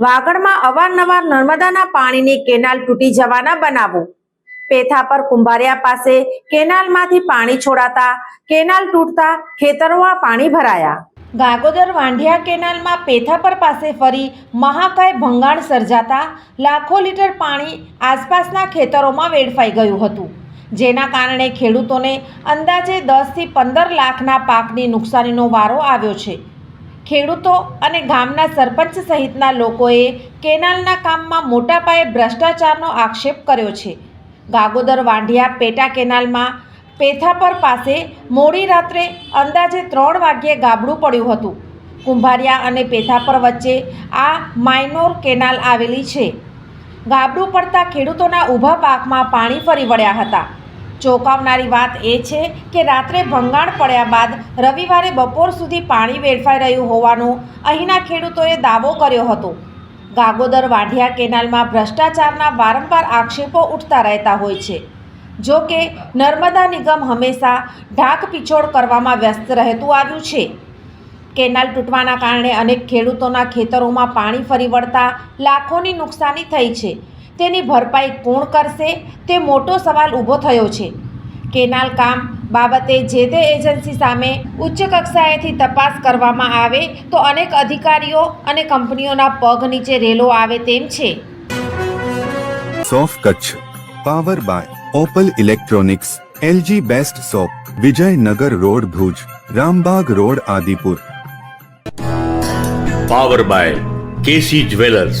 વાગડમાં અવારનવાર નર્મદાના પાણીની કેનાલ તૂટી જવાના બનાવો. પેથા પર કુંભારિયા પાસે કેનાલમાંથી પાણી છોડાતા, કેનાલ તૂટતા ખેતરોમાં પાણી ભરાયા. ગાગોદર વાંઢિયા કેનાલમાં પેથાપર પાસે ફરી મહાકાય ભંગાણ સર્જાતા લાખો લીટર પાણી આસપાસના ખેતરોમાં વેડફાઈ ગયું હતું. જેના કારણે ખેડૂતોને અંદાજે દસથી પંદર લાખના પાકની નુકસાનીનો વારો આવ્યો છે. ખેડૂતો અને ગામના સરપંચ સહિતના લોકોએ કેનાલના કામમાં મોટા પાયે ભ્રષ્ટાચારનો આક્ષેપ કર્યો છે. ગાગોદર વાંઢિયા પેટા કેનાલમાં પેથાપર પાસે મોડી રાત્રે અંદાજે ત્રણ વાગ્યે ગાબડું પડ્યું હતું. કુંભારિયા અને પેથાપર વચ્ચે આ માઇનોર કેનાલ આવેલી છે. ગાબડું પડતા ખેડૂતોના ઊભા પાકમાં પાણી ફરી વળ્યા હતા. ચોંકાવનારી વાત એ છે કે રાત્રે ભંગાણ પડ્યા બાદ રવિવારે બપોર સુધી પાણી વેડફાઈ રહ્યું હોવાનું અહીંના ખેડૂતોએ દાવો કર્યો હતો. ગાગોદર વાઢિયા કેનાલમાં ભ્રષ્ટાચારના વારંવાર આક્ષેપો ઉઠતા રહેતા હોય છે. જો કે નર્મદા નિગમ હંમેશા ઢાક પીછોડ કરવામાં વ્યસ્ત રહેતું આવ્યું છે. કેનાલ તૂટવાના કારણે અનેક ખેડૂતોના ખેતરોમાં પાણી ફરી વળતા લાખોની નુકસાની થઈ છે. તેની ભરપાઈ કોણ કરશે તે મોટો સવાલ ઊભો થયો છે. કેનાલ કામ બાબતે જે તે એજન્સી સામે ઉચ્ચ કક્ષાએથી તપાસ કરવામાં આવે તો અનેક અધિકારીઓ અને કંપનીઓના પગ નીચે રેલો આવે તેમ છે. સોફ Kutch power by Opal electronics LG best shop Vijaynagar road Bhuj Rambag road Adipur. Power by KC jewellers.